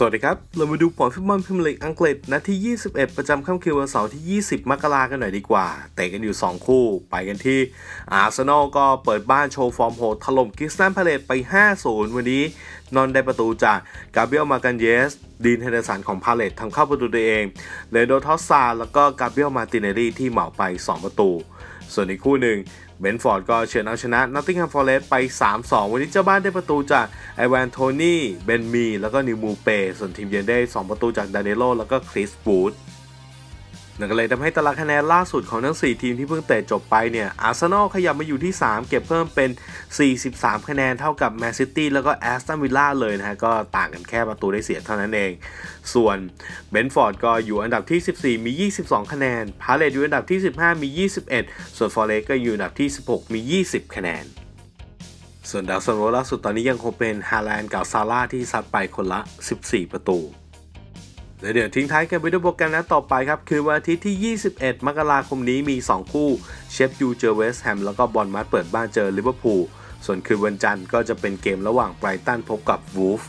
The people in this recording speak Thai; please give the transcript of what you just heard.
สวัสดีครับ เรามาดูผลฟุตบอลพรีเมียร์ลีกอังกฤษนัดที่ 21 ประจำค่ำคืนวันเสาร์ที่ 20 มกรากันหน่อยดีกว่า เตะกันอยู่ 2 คู่ ไปกันที่อาร์เซนอลก็เปิดบ้านโชว์ฟอร์มโหดถล่มกิสตันพาเลตไป 5-0 วันนี้ นอนได้ประตูจากกาเบรียลมากันเยสดีนเฮเดสันของพาเลตทำเข้าประตูตัวเองเลโดทอสซาแล้วก็กาเบรียลมาติเนรีที่เหมาไป 2 ประตู ส่วนอีกคู่หนึ่ง เบนฟอร์ดก็เฉือนเอาชนะนอตติงแฮมฟอร์เรสไป 3-2 วันนี้เจ้าบ้านได้ประตูจากไอแวนโทนี่ เบนมี แล้วก็นิวมูเป ส่วนทีมเยือนได้ 2 ประตูจากดาเนโลแล้วก็คริสบูด นั่นก็เลยทำให้ตารางคะแนนล่าสุดของทั้ง 4 ทีมที่เพิ่งเตะจบไปเนี่ยอาร์เซนอลขยับมาอยู่ที่ 3 เก็บเพิ่มเป็น 43 คะแนนเท่ากับแมนซิตี้แล้วก็แอสตันวิลล่าเลยนะฮะก็ต่างกันแค่ประตูได้เสียเท่านั้นเอง ส่วนเบนฟอร์ดก็อยู่อันดับที่ 14 มี 22 คะแนน พาเลตอยู่อันดับที่ 15 มี 21 ส่วนฟอร์เรสก็อยู่อันดับที่ 16 มี 20 คะแนน ส่วนดาวซันโวล่าสุดตอนนี้ยังคงเป็นฮาแลนด์กับซาร่าที่ซัดไปคนละ 14 ประตู และเดี๋ยวทิ้งท้ายกันไปด้วยโปรแกรมนัดต่อไปครับ คือวันอาทิตย์ที่ 21 มกราคมนี้มี 2 คู่ เชฟยูเจอเวสแฮมแล้วก็บอลมัดเปิดบ้านเจอลิเวอร์พูลส่วนคืนวันจันทร์ก็จะเป็นเกมระหว่างไบรตันพบกับวูฟ